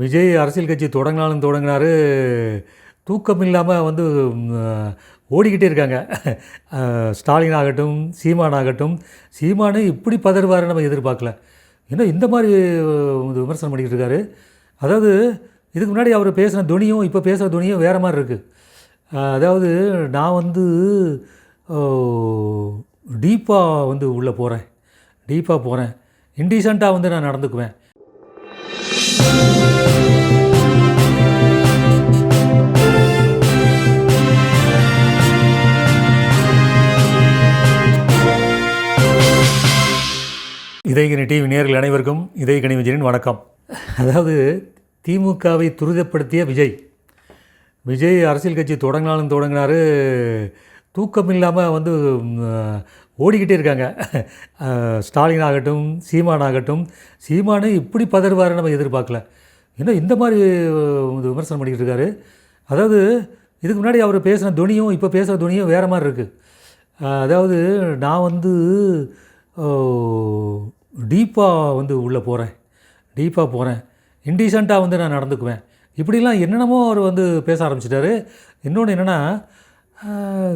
விஜய் அரசியல் கட்சி தொடங்கினாலும் தொடங்கினாரு. தூக்கம் இல்லாமல் வந்து ஓடிக்கிட்டே இருக்காங்க. ஸ்டாலின் ஆகட்டும் சீமான் ஆகட்டும். சீமானு இப்படி பதறுவார் நம்ம எதிர்பார்க்கல. ஏன்னா இந்த மாதிரி விமர்சனம் பண்ணிக்கிட்டு இருக்காரு. அதாவது இதுக்கு முன்னாடி அவர் பேசின துணியும் இப்போ பேசுகிற துணியும் வேறு மாதிரி இருக்குது அதாவது நான் வந்து டீப்பாக வந்து உள்ளே போகிறேன் டீப்பாக போகிறேன் இன்டீசெண்டாக வந்து நான் நடந்துக்குவேன். இதயகணி டிவி நேர்கள் அனைவருக்கும் இதயகணி விஜயனின் வணக்கம். அதாவது திமுகவை துரிதப்படுத்திய விஜய். விஜய் அரசியல் கட்சி தொடங்கினாலும் தொடங்கினார். தூக்கம் இல்லாமல் வந்து ஓடிக்கிட்டே இருக்காங்க. ஸ்டாலின் ஆகட்டும் சீமான் ஆகட்டும் சீமானு இப்படி பதறுவார் நம்ம எதிர்பார்க்கல. ஏன்னா இந்த மாதிரி விமர்சனம் பண்ணிக்கிட்டு இருக்காரு. அதாவது இதுக்கு முன்னாடி அவர் பேசின துணியும் இப்போ பேசுகிற துணியும் வேறு மாதிரி இருக்குது அதாவது நான் வந்து டீப்பாக வந்து உள்ளே போகிறேன் டீப்பாக போகிறேன் இன்டீசெண்டாக வந்து நான் நடந்துக்குவேன். இப்படிலாம் என்னென்னமோ அவர் வந்து பேச ஆரம்பிச்சிட்டாரு. இன்னொன்று என்னென்னா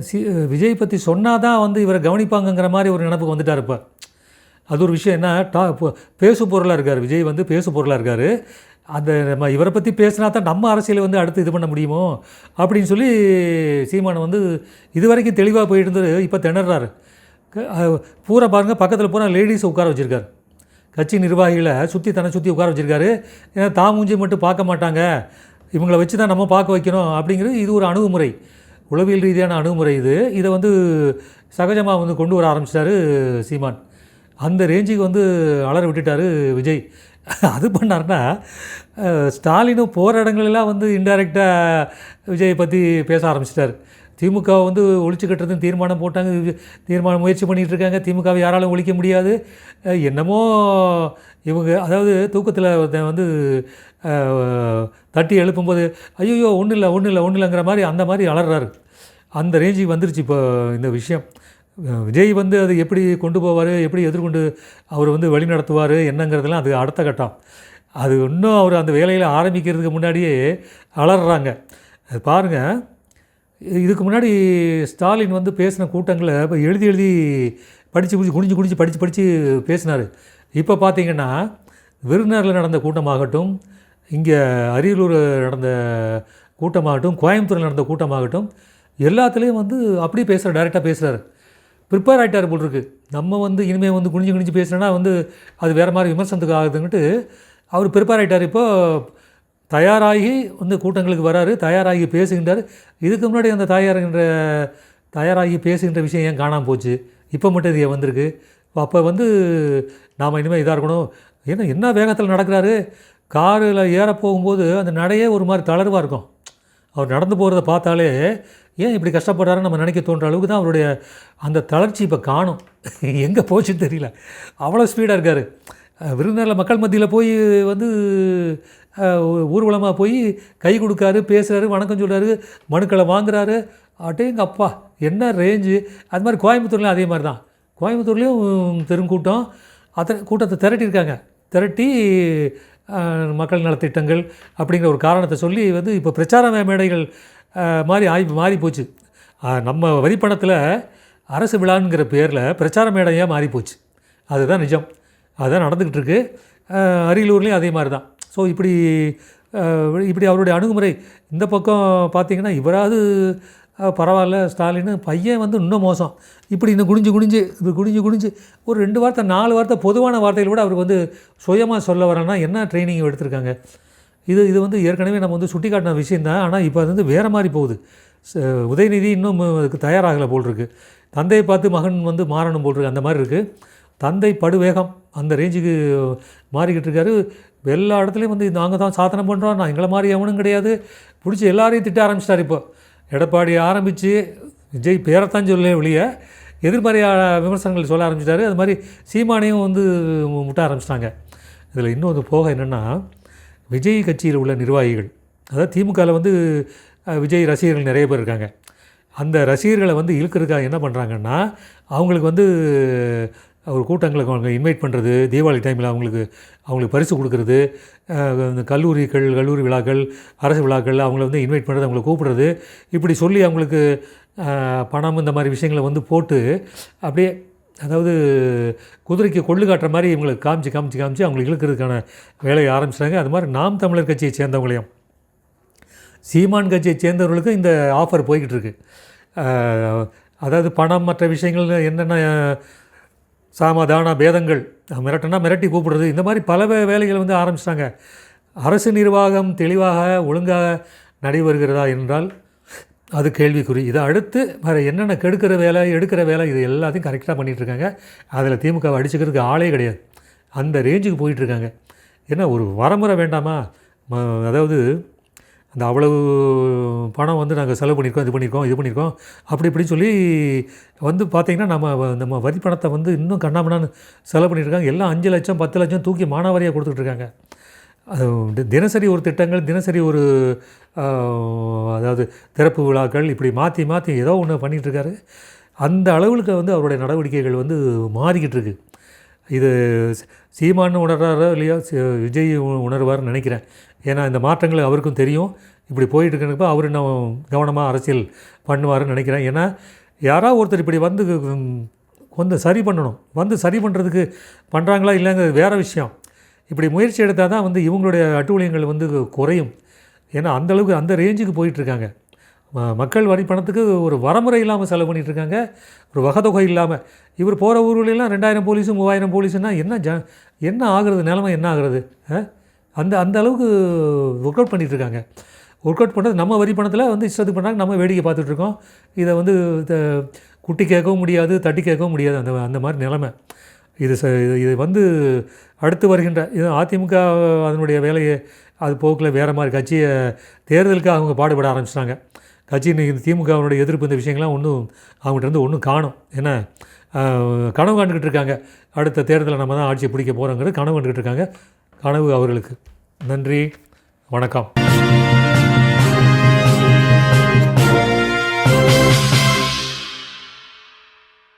சி விஜய் பற்றி சொன்னால் தான் வந்து இவரை கவனிப்பாங்கங்கிற மாதிரி ஒரு நினப்புக்கு வந்துட்டார் இப்போ. அது ஒரு விஷயம் என்ன டா இப்போ பேசு பொருளாக இருக்கார். விஜய் வந்து பேசு பொருளாக இருக்கார். அந்த நம்ம இவரை பற்றி பேசினா தான் நம்ம அரசியலை வந்து அடுத்து இது பண்ண முடியுமோ? அப்படின்னு சொல்லி சீமானம் வந்து இது வரைக்கும் தெளிவாக போயிட்டு இருந்தது இப்போ திணறாரு. பூரா பாருங்கள் பக்கத்தில் பூரா லேடிஸை உட்கார வச்சுருக்காரு. கட்சி நிர்வாகிகளை சுற்றி தன்னை சுற்றி உட்கார வச்சுருக்காரு. ஏன்னா தாமூஞ்சி மூஞ்சி மட்டும் பார்க்க மாட்டாங்க. இவங்கள வச்சு தான் நம்ம பார்க்க வைக்கணும் அப்படிங்கிறது இது ஒரு அணுகுமுறை. உளவியல் ரீதியான அணுகுமுறை இது. இதை வந்து சகஜமாக வந்து கொண்டு வர ஆரம்பிச்சிட்டாரு சீமான். அந்த ரேஞ்சுக்கு வந்து அலற விட்டுட்டார் விஜய். அது பண்ணாருன்னா ஸ்டாலினும் போகிற இடங்களெல்லாம் வந்து இன்டைரக்டாக விஜயை பற்றி பேச ஆரம்பிச்சிட்டார். திமுக வந்து ஒழிச்சு கட்டுறதுன்னு தீர்மானம் போட்டாங்க தீர்மானம் முயற்சி பண்ணிகிட்டு இருக்காங்க திமுகவை யாராலும் ஒழிக்க முடியாது. என்னமோ இவங்க அதாவது தூக்கத்தில் வந்து தட்டி எழுப்பும்போது ஐயோ ஒன்றும் இல்லை ஒன்றும் இல்லை ஒன்றும் இல்லைங்கிற மாதிரி அந்த மாதிரி அலறாரு. அந்த ரேஞ்சுக்கு வந்துருச்சு இப்போ இந்த விஷயம். விஜய் வந்து அது எப்படி கொண்டு போவார் எப்படி எதிர்கொண்டு அவர் வந்து வழி நடத்துவார் என்னங்கிறதெல்லாம் அது அடுத்த கட்டம். அது இன்னும் அவர் அந்த வேலையில் ஆரம்பிக்கிறதுக்கு முன்னாடியே அலறாங்க. அது பாருங்கள் இதுக்கு முன்னாடி ஸ்டாலின் வந்து பேசின கூட்டங்களை இப்போ எழுதி எழுதி படித்து குடிச்சு குனிஞ்சு குனிஞ்சு படித்து படித்து பேசினார். இப்போ பார்த்தீங்கன்னா விருதுநகரில் நடந்த கூட்டமாகட்டும் இங்கே அரியலூர் நடந்த கூட்டமாகட்டும் கோயம்புத்தூரில் நடந்த கூட்டமாகட்டும் எல்லாத்துலேயும் வந்து அப்படியே பேசுகிற டைரெக்டாக பேசுகிறார் ப்ரிப்பேர் ஆகிட்டார் போல் இருக்கு நம்ம வந்து இனிமேல் வந்து குனிஞ்சு குனிஞ்சு பேசுனோன்னா வந்து அது வேறு மாதிரி விமர்சனத்துக்கு ஆகுதுன்ட்டு அவர் ப்ரிப்பேர் ஆகிட்டார் இப்போ தயாராகி வந்து கூட்டங்களுக்கு வராரு தயாராகி பேசுகின்றார். இதுக்கு முன்னாடி அந்த தயாருங்கிற தயாராகி பேசுகின்ற விஷயம் ஏன் காணாமல் போச்சு? இப்போ மட்டும் இது வந்திருக்கு? அப்போ வந்து நாம் இனிமேல் இதாக இருக்கணும். ஏன்னா என்ன வேகத்தில் நடக்கிறாரு? காரில் ஏற போகும்போது அந்த நடையே ஒரு மாதிரி தளர்வாக இருக்கும். அவர் நடந்து போகிறத பார்த்தாலே ஏன் இப்படி கஷ்டப்படுறாருன்னு நம்ம நினைக்க தோன்ற அளவுக்கு தான் அவருடைய அந்த தளர்ச்சி இப்போ காணும். எங்கே போச்சுன்னு தெரியல. அவ்வளோ ஸ்பீடாக இருக்கார். விருந்தினரில் மக்கள் மத்தியில் போய் வந்து ஊர்வலமாக போய் கை கொடுக்காரு பேசுகிறாரு வணக்கம் சொல்கிறாரு மனுக்களை வாங்குறாரு. அட்டேங்க அப்பா என்ன ரேஞ்சு அது மாதிரி கோயம்புத்தூர்லேயும் அதே மாதிரி தான். கோயம்புத்தூர்லேயும் பெருங்கூட்டம் அத்தனை கூட்டத்தை திரட்டியிருக்காங்க. திரட்டி மக்கள் நலத்திட்டங்கள் அப்படிங்கிற ஒரு காரணத்தை சொல்லி வந்து இப்போ பிரச்சார மேடைகள் மாதிரி ஆகி மாறி போச்சு. நம்ம வரிப்பணத்தில் அரசு விழாங்கிற பேரில் பிரச்சார மேடையாக மாறி போச்சு. அதுதான் நிஜம். அதுதான் நடந்துக்கிட்டு இருக்கு அரியலூர்லேயும் அதே மாதிரி தான் ஸோ இப்படி இப்படி அவருடைய அணுகுமுறை இந்த பக்கம் பார்த்தீங்கன்னா இவராது பரவாயில்ல ஸ்டாலின். பையன் வந்து இன்னும் மோசம். இப்படி இன்னும் குனிஞ்சு குனிஞ்சு இப்படி குனிஞ்சு குனிஞ்சு ஒரு ரெண்டு வார்த்தை நாலு வார்த்தை பொதுவான வார்த்தையில் கூட அவருக்கு வந்து சுயமாக சொல்ல வரேன்னா என்ன ட்ரைனிங் எடுத்திருக்காங்க? இது இது வந்து ஏற்கனவே நம்ம வந்து சுட்டி காட்டின விஷயந்தான் ஆனால் இப்போ அது வந்து வேறு மாதிரி போகுது. உதயநிதி இன்னும் அதுக்கு தயாராகலை போல் இருக்குது தந்தையை பார்த்து மகன் வந்து மாறணும் போல் இருக்கு அந்த மாதிரி இருக்குது தந்தை படுவேகம். அந்த ரேஞ்சுக்கு மாறிக்கிட்டு இருக்காரு. எல்லா இடத்துலையும் வந்து நாங்கள் தான் சாதனை பண்ணுறோம் நான் எங்களை மாதிரி எவனும் கிடையாது. பிடிச்சி எல்லாரையும் திட்ட ஆரம்பிச்சிட்டார் இப்போ. எடப்பாடி ஆரம்பித்து விஜய் பேரைத்தான் சொல்ல வெளியே எதிர்மறையான விமர்சனங்கள் சொல்ல ஆரம்பிச்சிட்டாரு. அது மாதிரி சீமானையும் வந்து முட்ட ஆரம்பிச்சிட்டாங்க. இதில் இன்னும் வந்து போக என்னென்னா விஜய் கட்சியில் உள்ள நிர்வாகிகள் அதாவது திமுகவில் வந்து விஜய் ரசிகர்கள் நிறைய பேர் இருக்காங்க. அந்த ரசிகர்களை வந்து இழுக்கிறதுக்காக என்ன பண்ணுறாங்கன்னா அவங்களுக்கு வந்து ஒரு கூட்டங்களுக்கு அவங்க இன்வைட் பண்ணுறது தீபாவளி டைமில் அவங்களுக்கு அவங்களுக்கு பரிசு கொடுக்குறது இந்த கல்லூரிகள் கல்லூரி விழாக்கள் அரசு விழாக்கள் அவங்கள வந்து இன்வைட் பண்ணுறது அவங்கள கூப்பிடுறது. இப்படி சொல்லி அவங்களுக்கு பணம் இந்த மாதிரி விஷயங்களை வந்து போட்டு அப்படியே அதாவது குதிரைக்கு கொள்ளு காட்டுற மாதிரி இவங்களுக்கு காமிச்சு காமிச்சு காமிச்சு அவங்களுக்கு இழுக்கிறதுக்கான வேலையை ஆரம்பிச்சிட்டாங்க. அது மாதிரி நாம் தமிழர் கட்சியை சேர்ந்தவங்களையும் சீமான் கட்சியை சேர்ந்தவர்களுக்கும் இந்த ஆஃபர் போய்கிட்டு இருக்குது அதாவது பணம் மற்ற விஷயங்கள் என்னென்ன சாமதான பேதங்கள். மிரட்டினா மிரட்டி கூப்பிடுறது. இந்த மாதிரி பல வேலைகள் வேலைகளை வந்து ஆரம்பிச்சிட்டாங்க. அரசு நிர்வாகம் தெளிவாக ஒழுங்காக நடைபெறுகிறதா என்றால் அது கேள்விக்குறி. இதை அடுத்து வேறு என்னென்ன கெடுக்கிற வேலை எடுக்கிற வேலை இது எல்லாத்தையும் கரெக்டாக பண்ணிகிட்டு இருக்காங்க. அதில் திமுக அடிச்சுக்கிறதுக்கு ஆளே கிடையாது. அந்த ரேஞ்சுக்கு போயிட்டுருக்காங்க ஏன்னா ஒரு வரமுறை வேண்டாமா? அதாவது அந்த அவ்வளவு பணம் வந்து நாங்கள் செலவு பண்ணியிருக்கோம் இது பண்ணியிருக்கோம் இது பண்ணியிருக்கோம். அப்படி இப்படின்னு சொல்லி வந்து பார்த்திங்கன்னா நம்ம வ- நம்ம வரி பணத்தை வந்து இன்னும் கண்ணாமண்ணான்னு செலவு பண்ணியிருக்காங்க. எல்லாம் அஞ்சு லட்சம் பத்து லட்சம் தூக்கி மானாவாரியாக கொடுத்துட்டு இருக்காங்க அது தினசரி ஒரு திட்டங்கள் தினசரி ஒரு அதாவது திறப்பு விழாக்கள் இப்படி மாற்றி மாற்றி ஏதோ ஒன்று பண்ணிகிட்ருக்காரு. அந்த அளவுக்கு வந்து அவருடைய நடவடிக்கைகள் வந்து மாறிக்கிட்டு இருக்குது இது சீமானு உணர்றாரோ இல்லையோ? விஜய் உணர்வார்னு நினைக்கிறேன். ஏன்னா இந்த மாற்றங்கள் அவருக்கும் தெரியும். இப்படி போயிட்டு இருக்கிறப்ப அவர் இன்னும் கவனமாக அரசியல் பண்ணுவாருன்னு நினைக்கிறேன். ஏன்னா யாராவது ஒருத்தர் இப்படி வந்து வந்து கொஞ்சம் சரி பண்ணணும். வந்து சரி பண்ணுறதுக்கு பண்ணுறாங்களா இல்லைங்கிறது வேறு விஷயம். இப்படி முயற்சி எடுத்தால் தான் வந்து இவங்களுடைய அட்டூழியங்கள் வந்து குறையும். ஏன்னா அந்தளவுக்கு அந்த ரேஞ்சுக்கு போயிட்டுருக்காங்க மக்கள் வரி பணத்துக்கு ஒரு வரமுறை இல்லாமல் செலவு பண்ணிகிட்ருக்காங்க இருக்காங்க ஒரு வகதொகை இல்லாமல் இவர் போகிற ஊர்களெல்லாம் ரெண்டாயிரம் போலீஸு மூவாயிரம் போலீஸுன்னா என்ன ஜ என்ன ஆகுறது நிலமை என்ன ஆகுறது? ஆ? அந்த அந்த அளவுக்கு ஒர்க் அவுட் பண்ணிகிட்ருக்காங்க இருக்காங்க ஒர்க் அவுட் பண்ணுறது நம்ம வரி பணத்தில் வந்து இஷ்டத்துக்கு பண்ணாங்க நம்ம வேடிக்கை பார்த்துட்ருக்கோம் இதை வந்து த- குட்டி கேட்கவும் முடியாது தட்டி கேட்கவும் முடியாது. அந்த அந்த மாதிரி நிலமை. இது ச இது இது வந்து அடுத்து வருகின்ற இது அதிமுக அதனுடைய வேலையை அது போக்கில் வேறு மாதிரி கட்சியை தேர்தலுக்கு அவங்க பாடுபட ஆரம்பிச்சிட்டாங்க. கட்சியின் இந்த திமுகவினுடைய எதிர்ப்பு இந்த விஷயங்கள்லாம் ஒன்றும் அவங்ககிட்ட இருந்து ஒன்றும் காணும். ஏன்னா கனவு கண்டுக்கிட்டு இருக்காங்க. அடுத்த தேர்தலில் நம்ம தான் ஆட்சியை பிடிக்க போகிறோங்கிறது கனவு கண்டுக்கிட்டு இருக்காங்க. கனவு அவர்களுக்கு. நன்றி. வணக்கம்.